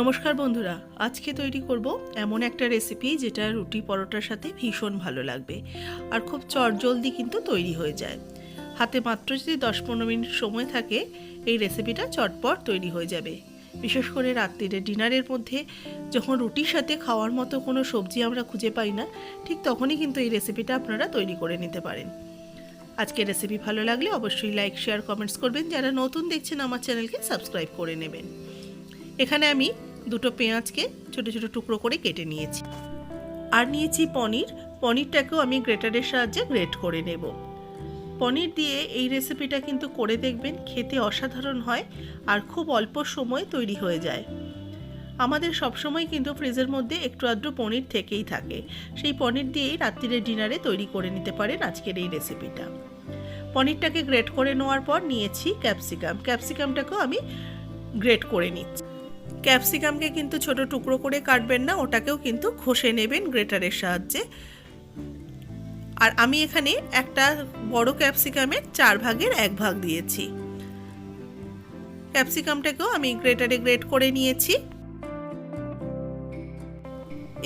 নমস্কার বন্ধুরা, আজকে তৈরি করব এমন একটা রেসিপি যেটা রুটি পরোটার সাথে ভীষণ ভালো লাগবে আর খুব চটজলদি কিন্তু তৈরি হয়ে যায়। হাতে মাত্র যদি দশ পনেরো মিনিট সময় থাকে, এই রেসিপিটা চটপট তৈরি হয়ে যাবে। বিশেষ করে রাত্রিরে ডিনারের মধ্যে যখন রুটির সাথে খাওয়ার মতো কোনো সবজি আমরা খুঁজে পাই না, ঠিক তখনই কিন্তু এই রেসিপিটা আপনারা তৈরি করে নিতে পারেন। আজকে রেসিপি ভালো লাগলে অবশ্যই লাইক শেয়ার কমেন্টস করবেন। যারা নতুন দেখছেন আমার চ্যানেলকে সাবস্ক্রাইব করে নেবেন। এখানে আমি দুটো পেঁয়াজকে ছোটো ছোটো টুকরো করে কেটে নিয়েছি। আর নিয়েছি পনির। পনিরটাকেও আমি গ্রেটারের সাহায্যে গ্রেট করে নেব। পনির দিয়ে এই রেসিপিটা কিন্তু করে দেখবেন, খেতে অসাধারণ হয় আর খুব অল্প সময় তৈরি হয়ে যায়। আমাদের সবসময় কিন্তু ফ্রিজের মধ্যে একটু আধটু পনির থেকেই থাকে। সেই পনির দিয়েই রাত্রিরে ডিনারে তৈরি করে নিতে পারেন আজকের এই রেসিপিটা। পনিরটাকে গ্রেট করে নেওয়ার পর নিয়েছি ক্যাপসিকাম। ক্যাপসিকামটাকেও আমি গ্রেট করে নিচ্ছি। ক্যাপসিকামকে কিন্তু ছোট টুকরো করে কাটবেন না, ওটাকেও কিন্তু ঘষে নেবেন গ্রেটারের সাহায্যে। আর আমি এখানে একটা বড় ক্যাপসিকামের চার ভাগের এক ভাগ দিয়েছি। ক্যাপসিকামটাকেও আমি গ্রেটারে গ্রেট করে নিয়েছি।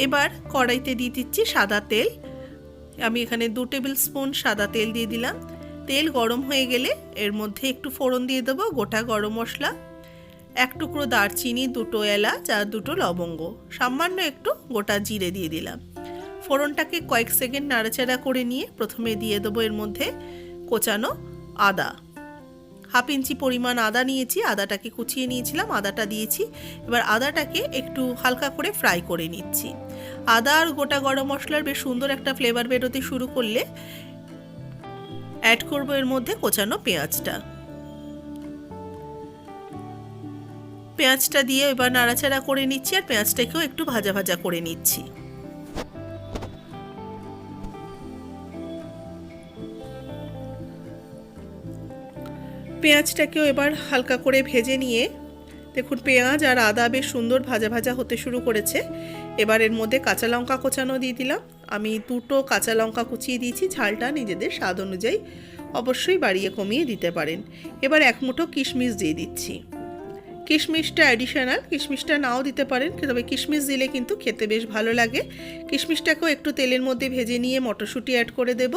এবার কড়াইতে দিয়ে দিচ্ছি সাদা তেল। আমি এখানে দু টেবিল স্পুন সাদা তেল দিয়ে দিলাম। তেল গরম হয়ে গেলে এর মধ্যে একটু ফোড়ন দিয়ে দেবো, গোটা গরম মশলা। এক টুকরো দারচিনি, দুটো এলাচ আর দুটো লবঙ্গ। সামান্য একটু গোটা জিরে দিয়ে দিলাম। ফোড়নটাকে কয়েক সেকেন্ড নাড়াচাড়া করে নিয়ে প্রথমে দিয়ে দেবো এর মধ্যে কোচানো আদা। হাফ ইঞ্চি পরিমাণ আদা নিয়েছি, আদাটাকে কুচিয়ে নিয়েছিলাম, আদাটা দিয়েছি। এবার আদাটাকে একটু হালকা করে ফ্রাই করে নিচ্ছি। আদা আর গোটা গরম মশলার বেশ সুন্দর একটা ফ্লেভার বেরোতে শুরু করলে অ্যাড করব এর মধ্যে কোচানো পেঁয়াজটা। পেঁয়াজটা দিয়ে এবার নাড়াচাড়া করে নিচ্ছি আর পেঁয়াজটাকেও একটু ভাজা ভাজা করে নিচ্ছি। পেঁয়াজটাকেও এবার হালকা করে ভেজে নিয়ে, দেখুন পেঁয়াজ আর আদা বেশ সুন্দর ভাজা ভাজা হতে শুরু করেছে। এবার এর মধ্যে কাঁচা লঙ্কা কোচানো দিয়ে দিলাম। আমি দুটো কাঁচা লঙ্কা কুচিয়ে দিয়েছি, ঝালটা নিজেদের স্বাদ অনুযায়ী অবশ্যই বাড়িয়ে কমিয়ে দিতে পারেন। এবার এক মুঠো কিশমিশ দিয়ে দিচ্ছি। কিশমিশটা অ্যাডিশনাল কিশমিশটা নাও দিতে পারেন, তবে কিশমিশ দিলে কিন্তু খেতে বেশ ভালো লাগে। কিশমিশটাকেও একটু তেলের মধ্যে ভেজে নিয়ে মটরশুঁটি অ্যাড করে দেব।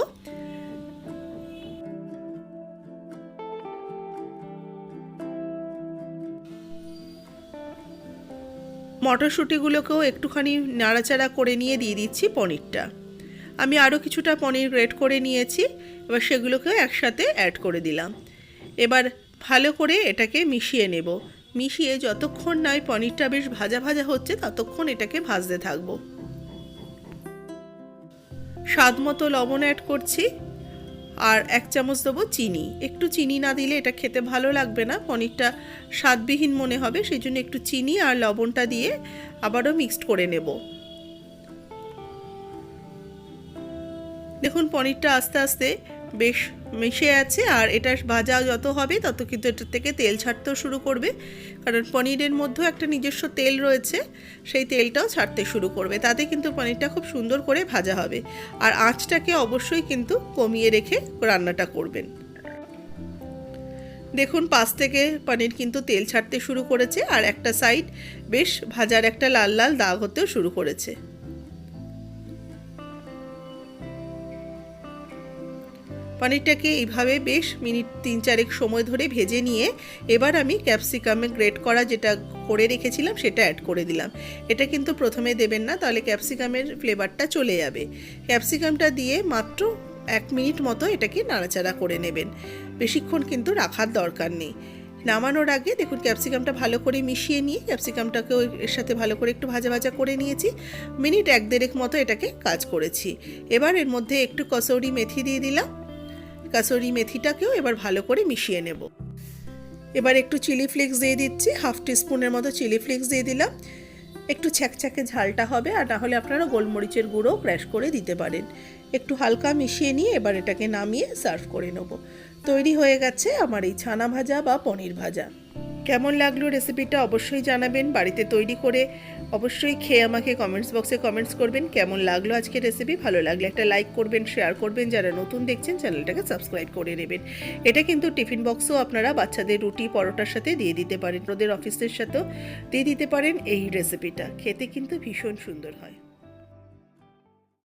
মটরশুঁটিগুলোকেও একটুখানি নাড়াচাড়া করে নিয়ে দিয়ে দিচ্ছি পনিরটা। আমি আরও কিছুটা পনির গ্রেট করে নিয়েছি, এবার সেগুলোকেও একসাথে অ্যাড করে দিলাম। এবার ভালো করে এটাকে মিশিয়ে নেব। মিশিয়ে যতক্ষণ নয় পনিরটা বেশ ভাজা ভাজা হচ্ছে, ততক্ষণ এটাকে ভাজতে থাকব। স্বাদ মতো লবণ অ্যাড করছি, আর এক চামচ দেবো চিনি। একটু চিনি না দিলে এটা খেতে ভালো লাগবে না, পনিরটা স্বাদবিহীন মনে হবে সেই জন্য একটু চিনি আর লবণটা দিয়ে আবারও মিক্সড করে নেব। দেখুন, পনিরটা আস্তে আস্তে বেশ মিশে আছে আর এটা ভাজা যত হবে, তত কিন্তু এটার থেকে তেল ছাড়তেও শুরু করবে। কারণ পনিরের মধ্যেও একটা নিজস্ব তেল রয়েছে, সেই তেলটাও ছাড়তে শুরু করবে। তাতে কিন্তু পনিরটা খুব সুন্দর করে ভাজা হবে। আর আঁচটাকে অবশ্যই কিন্তু কমিয়ে রেখে রান্নাটা করবেন। দেখুন পাশ থেকে পনির কিন্তু তেল ছাড়তে শুরু করেছে, আর একটা সাইড বেশ ভাজার একটা লাল লাল দাগ হতেও শুরু করেছে। পনিরটাকে এইভাবে বেশ মিনিট তিন চারেক সময় ধরে ভেজে নিয়ে এবার আমি ক্যাপসিকামে গ্রেট করা যেটা করে রেখেছিলাম সেটা অ্যাড করে দিলাম। এটা কিন্তু প্রথমে দেবেন না, তাহলে ক্যাপসিকামের ফ্লেভারটা চলে যাবে। ক্যাপসিকামটা দিয়ে মাত্র এক মিনিট মতো এটাকে নাড়াচাড়া করে নেবেন। বেশিক্ষণ কিন্তু রাখার দরকার নেই। নামানোর আগে দেখুন ক্যাপসিকামটা ভালো করে মিশিয়ে নিয়ে ক্যাপসিকামটাকেও এর সাথে ভালো করে একটু ভাজা ভাজা করে নিয়েছি। মিনিট এক দেড়েক মতো এটাকে কাজ করেছি। এবার এর মধ্যে একটু কসৌরি মেথি দিয়ে দিলাম। কাসুরি মেথিটাকেও এবার ভালো করে মিশিয়ে নেব। এবার একটু চিলি ফ্লেক্স দিয়ে দিচ্ছি, হাফ টিস্পুনের মতো চিলি ফ্লেক্স দিয়ে দিলাম। একটু ছ্যাকছ্যাকে ঝালটা হবে, আর না হলে আপনারা গোলমরিচের গুঁড়ো ক্র্যাশ করে দিতে পারেন। একটু হালকা মিশিয়ে নিয়ে এবার এটাকে নামিয়ে সার্ভ করে নেব। তৈরি হয়ে গেছে আমার এই ছানা ভাজা বা পনির ভাজা। কেমন লাগল রেসিপিটা অবশ্যই জানাবেন। বাড়িতে তৈরি করে অবশ্যই খেয়ে আমাকে কমেন্টস বক্সে কমেন্টস করবেন। কেমন লাগল আজকে রেসিপি ভালো লাগলে একটা লাইক করবেন শেয়ার করবেন। যারা নতুন দেখছেন চ্যানেলটাকে সাবস্ক্রাইব করে নেবেন। এটা কিন্তু টিফিন বক্সও আপনারা বাচ্চাদের রুটি, পরোটার সাথে দিয়ে দিতে পারেন। ওদের অফিসের সাথেও দিয়ে দিতে পারেন এই রেসিপিটা খেতে কিন্তু ভীষণ সুন্দর হয়।